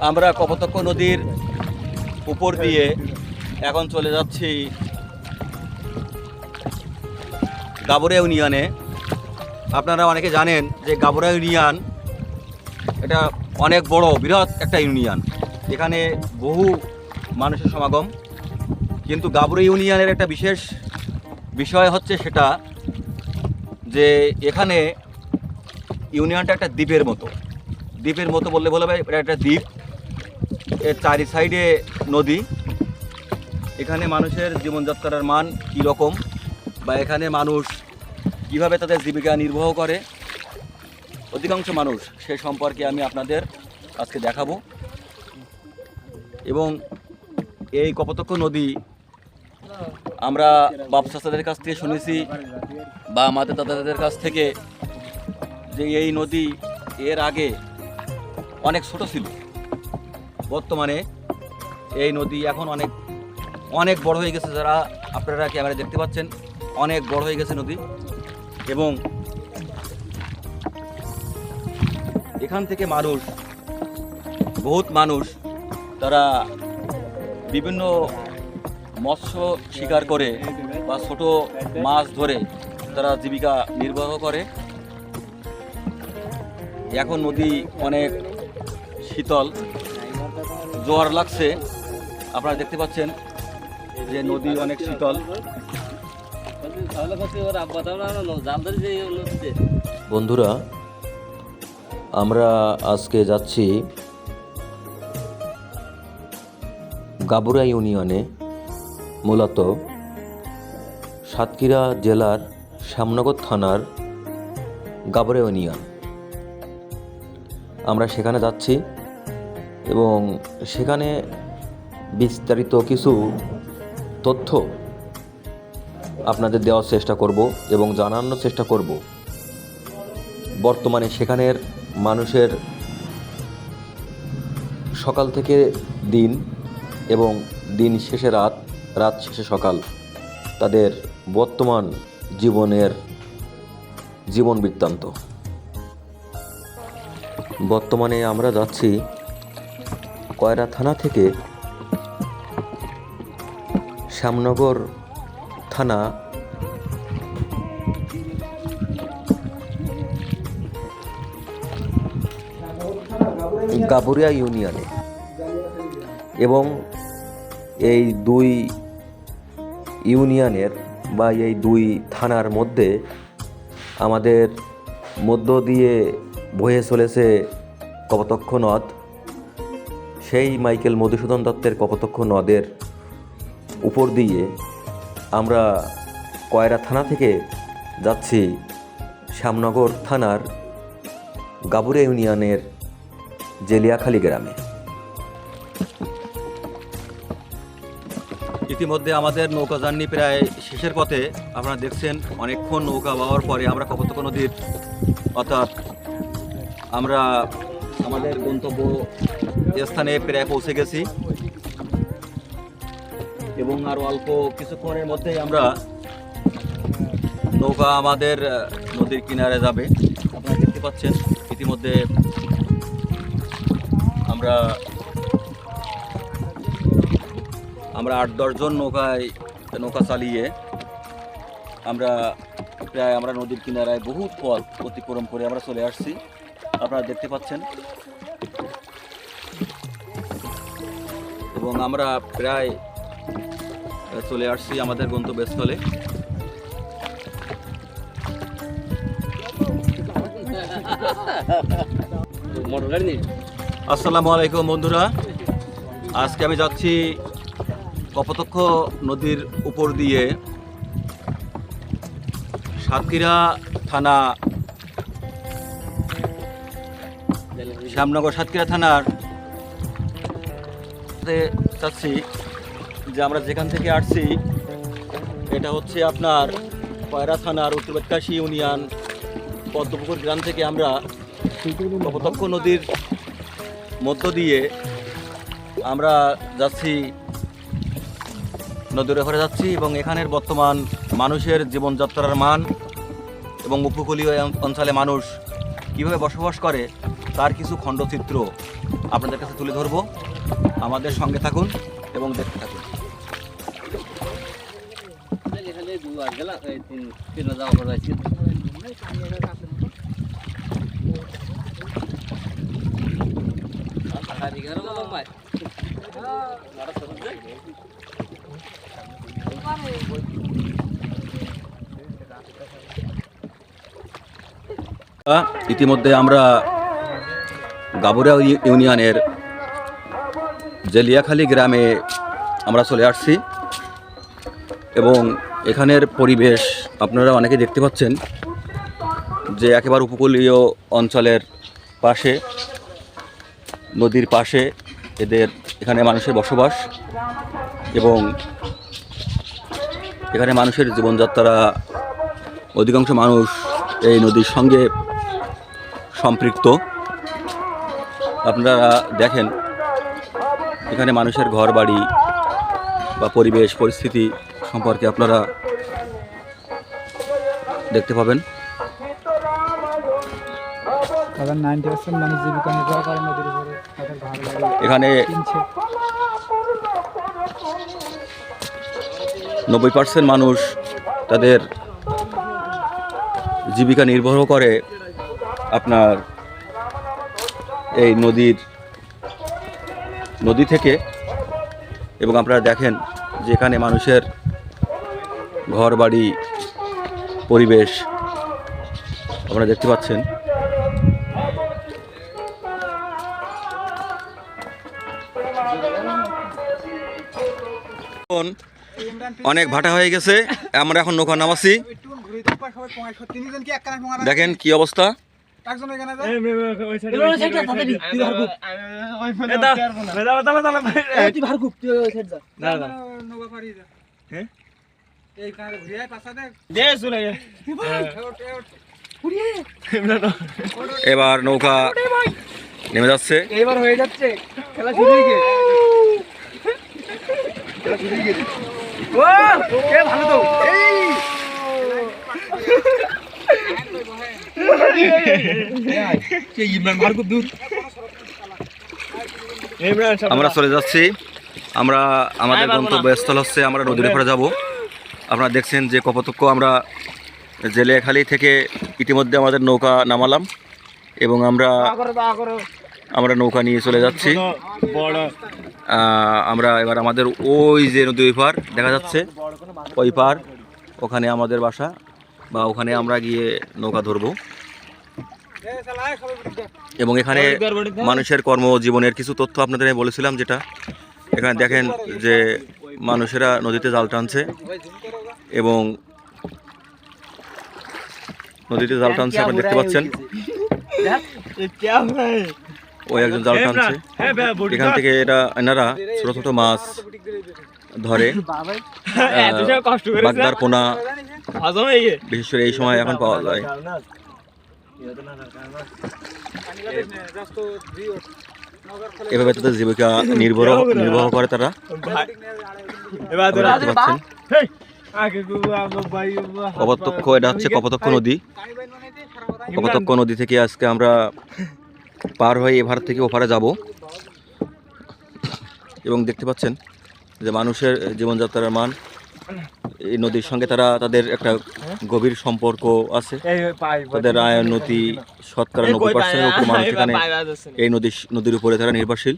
আমরা কপতক্ষ নদীর উপর দিয়ে এখন চলে যাচ্ছি গাবরা ইউনিয়নে। আপনারা অনেকে জানেন যে গাবরা ইউনিয়ন এটা অনেক বড়, বৃহৎ একটা ইউনিয়ন। এখানে বহু মানুষের সমাগম। কিন্তু গাবরা ইউনিয়নের একটা বিশেষ বিষয় হচ্ছে সেটা যে এখানে ইউনিয়নটা একটা দ্বীপের মতো। দ্বীপের মতো বললে বলে হবে এটা একটা দ্বীপ। এর চারি সাইডে নদী। এখানে মানুষের জীবনযাত্রার মান কী রকম? বা এখানে মানুষ কীভাবে তাদের জীবিকা নির্বাহ করে? অধিকাংশ মানুষ সে সম্পর্কে আমি আপনাদের আজকে দেখাবো। এবং এই কপতক্ষ নদী আমরা বাপসাচাদের কাছ থেকে শুনেছি বা আমাদের দাদাদের কাছ থেকে যে এই নদী এর আগে অনেক ছোট ছিল। বর্তমানে এই নদী এখন অনেক অনেক বড় হয়ে গেছে যারা আপনারা ক্যামেরা দেখতে পাচ্ছেন, অনেক বড় হয়ে গেছে নদী। এবং এখান থেকে মানুষ, বহুত মানুষ তারা বিভিন্ন মৎস্য শিকার করে বা ছোট মাছ ধরে তারা জীবিকা নির্বাহ করে। এখন নদী অনেক শীতল। জোয়ার লাগছে। আপনারা দেখতে পাচ্ছেন যে নদী অনেক শীতল। বন্ধুরা, আমরা আজকে যাচ্ছি গাবুরা ইউনিয়নে, মূলত সাতক্ষীরা জেলার শ্যামনগর থানার গাবুরা ইউনিয়ন। আমরা সেখানে যাচ্ছি। এবং সেখানে বিস্তারিত কিছু তথ্য আপনাদের দেওয়ার চেষ্টা করব এবং জানানোর চেষ্টা করব। বর্তমানে সেখানের মানুষের সকাল থেকে দিন এবং দিন শেষে রাত রাত শেষে সকাল তাদের বর্তমান জীবনের জীবন বৃত্তান্ত। বর্তমানে আমরা যাচ্ছি কয়রা থানা থেকে শ্যামনগর থানা গাবুরিয়া ইউনিয়নে এবং এই দুই ইউনিয়নের বা এই দুই থানার মধ্যে আমাদের মধ্য দিয়ে বয়ে চলেছে কপতক্ষ নদ। সেই মাইকেল মধুসূদন দত্তের কপতক্ষ নদের উপর দিয়ে আমরা কয়রা থানা থেকে যাচ্ছি শ্যামনগর থানার গাবুরে ইউনিয়নের জেলিয়াখালী গ্রামে। ইতিমধ্যে আমাদের নৌকা জার্নি প্রায় শেষের পথে আপনারা দেখছেন অনেকক্ষণ নৌকা বাওয়ার পরে আমরা কপতক নদীর অর্থাৎ আমরা আমাদের গন্তব্য স্থানে প্রায় পৌঁছে গেছি। এবং আর অল্প কিছুক্ষণের মধ্যেই আমরা নৌকা আমাদের নদীর কিনারে যাবে। আপনারা দেখতে পাচ্ছেন, ইতিমধ্যে আমরা আমরা আট দশজন নৌকায়, নৌকা চালিয়ে আমরা প্রায় আমরা নদীর কিনারায় বহুত পথ অতিক্রম করে আমরা চলে আসছি। আপনারা দেখতে পাচ্ছেন। এবং আমরা প্রায় চলে আসছি আমাদের গন্তব্যস্থলে। আসসালামু আলাইকুম বন্ধুরা। আজকে আমি যাচ্ছি কপতক্ষ নদীর উপর দিয়ে সাতক্ষীরা থানা শ্যামনগর সাতক্ষীরা থানার চাচ্ছি যে আমরা যেখান থেকে আসছি, এটা হচ্ছে আপনার কয়রা থানার উত্তর বেতকাশি ইউনিয়ন, পদ্মপুকুর গ্রাম থেকে আমরা কপতক্ষ নদীর মধ্য দিয়ে আমরা যাচ্ছি, নদীর ওপরে যাচ্ছি এবং এখানের বর্তমান মানুষের জীবনযাত্রার মান এবং উপকূলীয় অঞ্চলে মানুষ কীভাবে বসবাস করে তার কিছু খণ্ডচিত্র আপনাদের কাছে তুলে ধরবো। আমাদের সঙ্গে থাকুন এবং দেখতে থাকুন। ইতিমধ্যে আমরা গাবুরা ইউ- ইউনিয়নের জেলিয়াখালী গ্রামে আমরা চলে আসছি এবং এখানের পরিবেশ আপনারা অনেকে দেখতে পাচ্ছেন যে একেবারে উপকূলীয় অঞ্চলের পাশে, নদীর পাশে এদের এখানে মানুষের বসবাস এবং এখানে মানুষের জীবনযাত্রা অধিকাংশ মানুষ এই নদীর সঙ্গে সম্পৃক্ত। আপনারা দেখেন এখানে মানুষের ঘর বাড়ি বা পরিবেশ পরিস্থিতি সম্পর্কে আপনারা দেখতে পাবেন। এখানে নব্বই পার্সেন্ট মানুষ তাদের জীবিকা নির্ভর করে আপনার এই নদীর নদী থেকে এবং আপনারা দেখেন যে এখানে মানুষের ঘর বাড়ি পরিবেশ আপনারা দেখতে পাচ্ছেন। অনেক ভাটা হয়ে গেছে আমরা এখন নৌকা যা হ্যাঁ? ঘুরে এবার নৌকা। নেমে যাচ্ছে। এবার হয়ে যাচ্ছে। খেলা শুরু হয়ে গেছে। ভালো তো। আমরা চলে যাচ্ছি। আমরা আমাদের গন্তব্যস্থল হচ্ছে আমরা নদীর উপরে যাব। আপনারা দেখছেন যে কপতক্ষ আমরা জেলেখালি থেকে ইতিমধ্যে আমাদের নৌকা নামালাম এবং আমরা আমরা নৌকা নিয়ে চলে যাচ্ছি। আমরা এবার আমাদের ওই যে নদী ওই পার দেখা যাচ্ছে ওই পার ওখানে আমাদের বাসা বা ওখানে আমরা গিয়ে নৌকা ধরবো। এবং এখানে মানুষের কর্মজীবনের কিছু তথ্য আপনাদের আমি বলেছিলাম যেটা এখানে দেখেন যে মানুষেরা নদীতে জাল টানছে এবং নদীতে জাল টানছে আপনারা দেখতে পাচ্ছেন। ওই একজন জাল টানছে। এখান থেকে এরা এনারা ছোট ছোট মাছ ধরে বাগদার পোনা বিশেষ করে এই সময় এখন পাওয়া যায়। এভাবে তাদের জীবিকা নির্ভর নির্বাহ করে তারা। কপতক্ষ এটা হচ্ছে কপতক্ষ নদী। কপতক্ষ নদী থেকে আজকে আমরা পার হয়ে এভার থেকে ওপারে যাব। এবং দেখতে পাচ্ছেন যে মানুষের জীবনযাত্রার মান এই নদীর সঙ্গে তারা তাদের একটা গভীর সম্পর্ক আছে। তাদের আয় নদী শতকরা নব্বই পার্সেন্টের উপর মানুষ এখানে এই নদী নদীর উপরে তারা নির্ভরশীল।